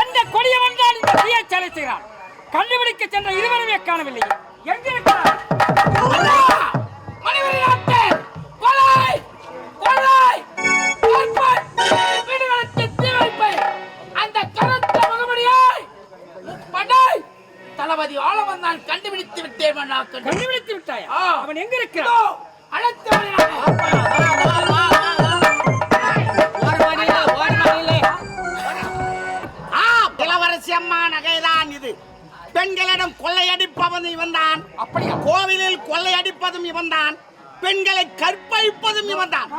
எந்த கொடியவன் தான் இந்த தீயை சலை செய்கிறான்? கண்டுபிடிக்க சென்ற இருவருமே காணவில்லை எங்க இருக்கிறார் தளபதி ஆளவன் நான் கண்டுபிடித்து விட்டேன். கண்டுபிடித்து விட்டாயா. அவன் எங்க இருக்கிறான் அழைத்து இளவரசி அம்மா நகைதான் இது. பெண்களிடம் கொள்ளையடிப்பவன் இவன்தான். அப்படியா? கோவிலில் கொள்ளையடிப்பதும் இவன்தான். பெண்களை கற்பழிப்பதும் இவன்தான்.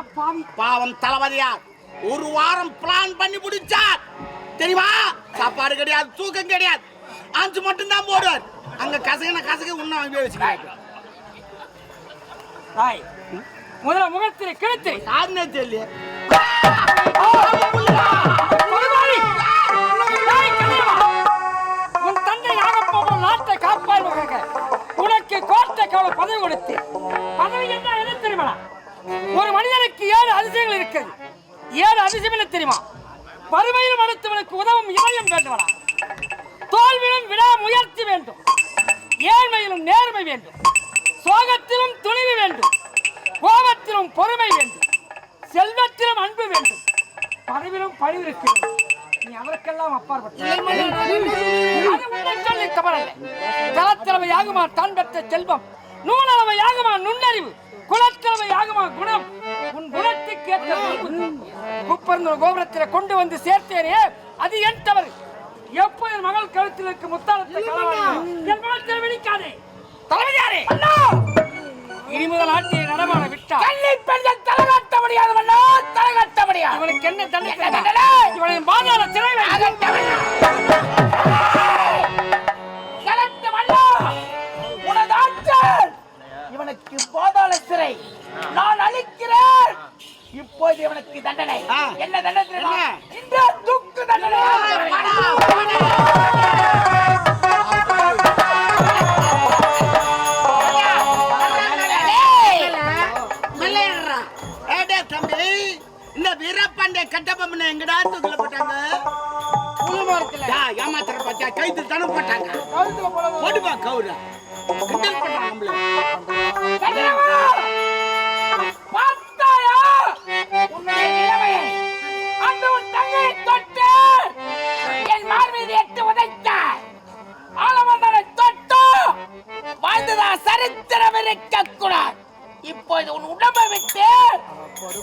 பாவம் தளபதியார் ஒரு வாரம் பிளான் பண்ணி முடிச்சார். தெரியுமா? சாப்பாடு கிடையாது தூக்கம் கிடையாது. அஞ்சு மட்டும் தான் போடுவார். அங்க கசகின கசக உன்ன வாங்கி வச்சுக்கிறாங்க தாய் முதல்ல முகத்திலே கிழித்து. யாருன்னே தெரியல உன் தந்தை நாட்டை உனக்கு கோட்டை கவலை பதவி கொடுத்து பதவி என்ன எது தெரியுமா ஒரு மனிதனுக்கு ஏழு அதிசயங்கள் இருக்குது ஏழு அதிசயம் என்ன தெரியுமா வறுமையில் அடுத்தவனுக்கு உதவும் இதயம் வேண்டுமடா தோல்வியிலும் விடா முயற்சி வேண்டும் ஏழ்மையிலும் நேர்மை வேண்டும் சோகத்திலும் துணிவு வேண்டும் கோபத்திலும் பொறுமை வேண்டும் செல்வத்திலும் அன்பு வேண்டும். பதவியிலும் பணிவு இருக்கிறது நீ அவருக்கெல்லாம் அப்பாற்பட்ட அது உன்னை சொல்லி தவறல்ல. தலத்திறமை ஆகுமா தான் பெற்ற செல்வம்? நூலளவை ஆகுமா நுண்ணறிவு? குலத்திறமை ஆகுமா குணம்? உன் குணத்துக்கு ஏற்ற துர்புத்தி. குப்பர்ந்த கோபுரத்தில் கொண்டு வந்து சேர்த்தேனே அது என் தவறு. எப்போ என் மகள் கழுத்தில் இருக்க முத்தாளத்தை? என் மகள் வெடிக்காதே தலைமையாரே அண்ணா! இனி முதல் ஆட்டியை நடமாட விட்டா முடியாது மன்னா. முடியாது. இவனுக்கு என்ன தண்டனை? இவனை பாதாள சிறை வை. அகற்ற மன்னா. உனது ஆற்றல் இவனுக்கு போதாள சிறை. நான் அளிக்கிறேன் இப்போது இவனுக்கு தண்டனை. என்ன தண்டனை கைது தானே போட்டாங்க போடுப்பா கவுர கிண்டல் பண்றான் நம்மள கதிரவா! பார்த்தாயா? உன்னுடைய நிலைமையை? அன்று உன் தங்கையை தொட்டு, என் எட்டு வாழ்ந்ததா சரித்திரம் இருக்கக்கூடாது. இப்போது உன் உடம்பை விட்டு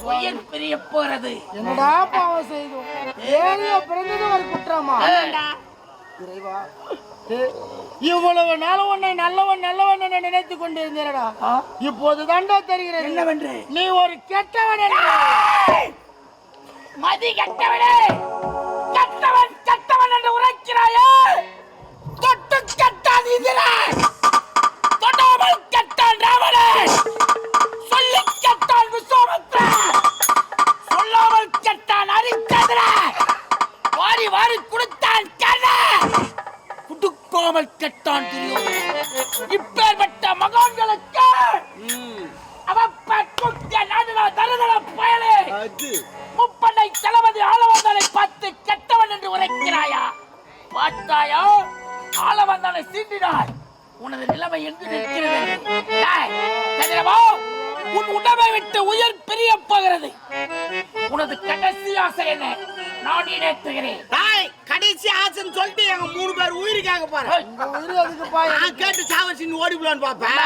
உயிர் பிரிய போறது என்னடா பாவம் செய்தோம் ஏழையா பிறந்தது ஒரு குற்றமா இறைவா. இவ்வளவு நாள் உன்னை நல்லவன் நல்லவன் என நினைத்துக் கொண்டிருந்தேனடா இப்போது தாண்டா தெரிகிறது. என்னவென்று? நீ ஒரு கெட்டவன். மதி கெட்டவன்! குடுக்காமல் கெட்டான் துரியோதனன் இப்பேற்பட்ட மகான்களுக்கு நாடுல தருதல பயலே. அது. முப்படை தளபதி ஆளவந்தனை பார்த்து கெட்டவன் என்று உரைக்கிறாயா? பார்த்தாயா? ஆளவந்தனை சீண்டினாய் உனது நிலைமை எங்கு நிற்கிறது? உன் உடம்பை விட்டு உயிர் பிரிய போகிறது. உனது கடைசி ஆசை என்ன? நான் நினைத்துகிறேன் டாய் கடைசி ஆசைன்னு சொல்லிட்டு எங்க மூணு பேர் உயிருக்காக பாய நான் கேட்டு சாவச்சின்னு ஓடி போலான்னு பாப்பேன்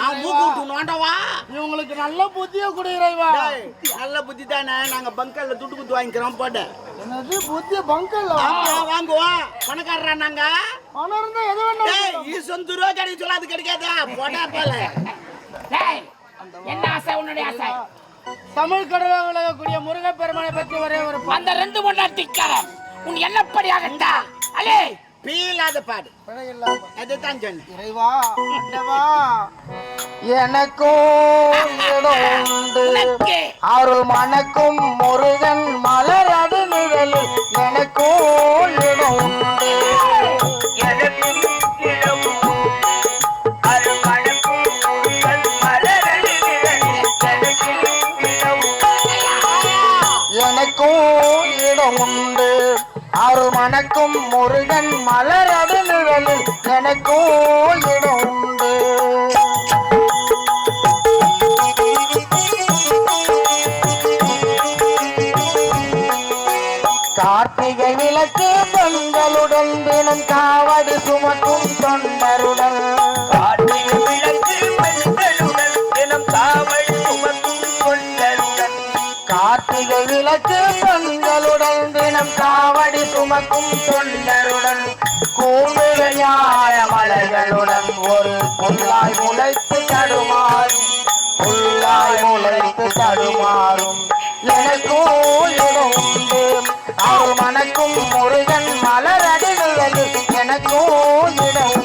அவன் மூக்கு விட்டு நோண்டவா? இவங்களுக்கு நல்ல புத்திய கொடு இறைவா. டேய், நல்ல புத்தி தானே. நாங்க பங்கல்ல துட்டு குத்து வாங்கிக்கிறோம் போட்டு என்னது புத்தி பங்கல்ல வாங்குவோம் பணக்காரரா நாங்க? பணம் இருந்தா எது வேணா டேய் ஈசன் ரூபா கிடைக்க சொல்ல அது கிடைக்காதா? போடா போல. டேய், என்ன ஆசை உன்னுடைய ஆசை? தமிழ் கடலை விளங்கக்கூடிய முருகப்பெருமானை பற்றி ஒரே ஒரு அந்த ரெண்டு பொண்டாட்டிக்காரன். உன் எண்ணப்படியாகட்டா அலே. பீலாத பாடு. அதுதான் சொன்னேன். இறைவா ஆண்டவா எனக்கும் இடம் உண்டு. அருள் மணக்கும் முருகன் மலரது நிழலில் எனக்கும் இடம் உண்டு. எனக்கும் இடம் உண்டு. அருமணக்கும் முருகன் மலரடு நிழலில் எனக்கும் இடம். காவடி சுமக்கும் தொண்டருடன் கூம்புகையாய மலர்களுடன் ஒரு புல்லாய் முளைத்து தடுமாறும் புல்லாய் முளைத்து தடுமாறும். எனக்கும் இடம் அவர் மனக்கும் முருகன் மலரடி எனக்கும் இடம்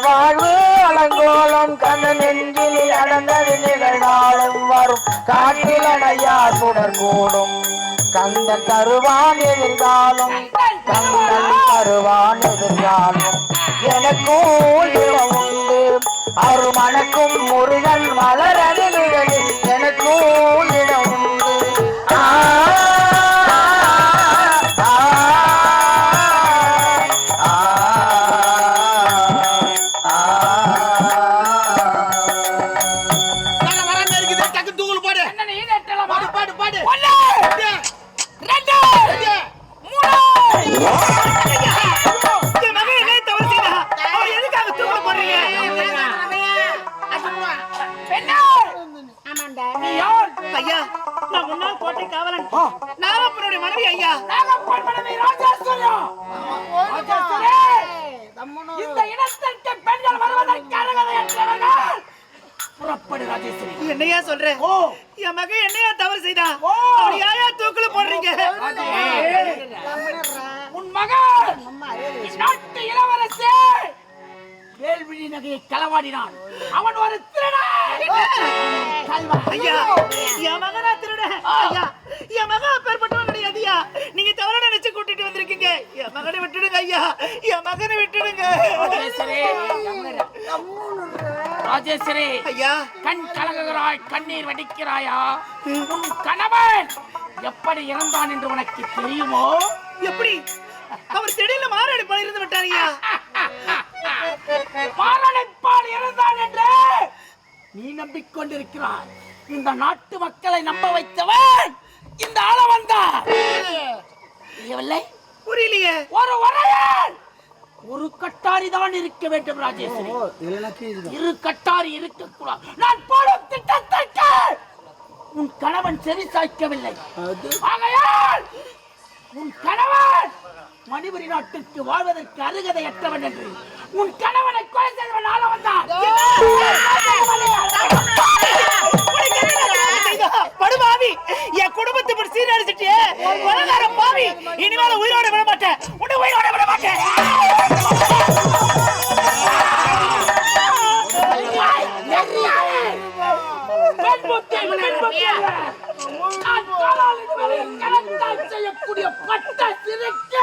வாழ்வு அலங்கோலம் கந்த நெஞ்சில் நடந்தது நிகழ்நாளும் வரும். காட்டில் அடையா சுடர் கூடும் கந்த தருவான் எதிர்காலம் கந்தன் தருவான் எதிர்காலம். எனக்கும் உண்டு. அருமணக்கும் முருகன் மலரது நிழலில் எனக்கும் இடம் ஐயா நான் முன்னாள் கோட்டை காவலன் நாகப்பனுடைய மனைவி ஐயா நாகப்பன் மனைவி ராஜேஸ்வரியா ராஜேஸ்வரி இந்த இடத்திற்கு பெண்கள் வருவதற்கு அருகதையற்றவர்கள் புறப்படு ராஜேஸ்வரி என்னையா சொல்ற? ஓ. என் மகன் என்னையா தவறு செய்தா? ஓ. யாயா தூக்குல போடுறீங்க? மகன்! நாட்டு இளவரசி! வேல்விழி நகையை களவாடினான். அவன் ஒரு திருடன்! கல்வன். ஐயா என் மகனா திருட ஐயா என் மகன் அப்பேற்பட்டவன் கிடையாதுயா நீங்க தவற நினைச்சு கூட்டிட்டு வந்திருக்கீங்க. என் மகனை விட்டுடுங்க ஐயா. என் மகனை விட்டுடுங்க. ராஜேஸ்வரி ராஜேஸ்வரி ஐயா. கண் கலங்குகிறாய் கண்ணீர் வடிக்கிறாயா? உன் கணவன் எப்படி இறந்தான் என்று உனக்கு தெரியுமோ? எப்படி? அவர் திடீர்னு மாரடைப்பு இருந்து விட்டார் ஐயா மாரடைப்பால் இறந்தான் என்று நீ நம்பிக்கொண்டிருக்கிறாய். இந்த நாட்டு மக்களை நம்ப வைத்தவன் இந்த ஆளவன் தான் புரியவில்லை? புரியலையே. ஒரு வரையன் ஒரு கட்டாரி தான் இருக்க வேண்டும் ராஜேஸ்வரி. இரு கட்டாரி இருக்கக்கூடாது. நான் போடும் திட்டத்திற்கு உன் கணவன் செவி சாய்க்கவில்லை. ஆகையால் உன் கணவன் மணிபுரி நாட்டிற்கு வாழ்வதற்கு அருகதையற்றவன் என்று. உன் கணவனை கொலை செய்தவன் ஆள வந்தான் படுபாவி என் குடும்பத்தை இப்படி சீரழிச்சிட்டியே. கொலகார பாவி. இனிமேல உயிரோட விட மாட்டேன் உன்னை உயிரோட விட மாட்டேன் பெண் புத்தி, பெண் புத்தி. செய்யக்கூடிய பட்ட சிறுக்கு.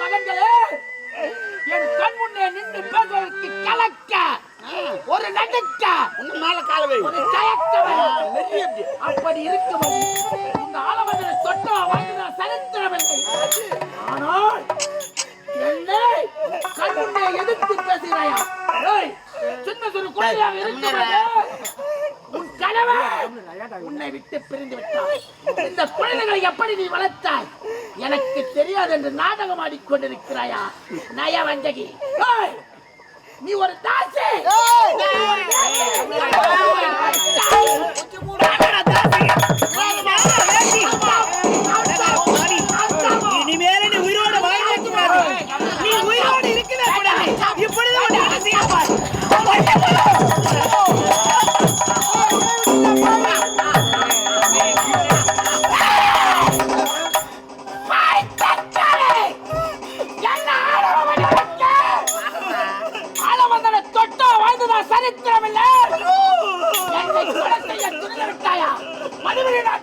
மகன்களே, என் கண் முன்னே நின்று பேசுவதற்கு கலக்க ஒரு நடுக்க இன்னும் மேல ஒரு அப்படி இருக்கவும் இந்த ஆலமந்திர தொட்டா வாழ்ந்த சரித்திரமில்லை ஆனால் என்னை கண்ணை எதிர்த்து பேசுகிறாயா சின்ன சிறு குழந்தையாக இருக்கிறது உன்னை விட்டு பிரிந்து விட்டான் இந்த குழந்தைகளை எப்படி நீ வளர்த்தாய்? எனக்கு தெரியாது என்று நாடகம் ஆடிக்கொண்டிருக்கிறாயா நயவஞ்சகி. நீ ஒரு தாசி! நீ ஒரு இனிமேல Oh,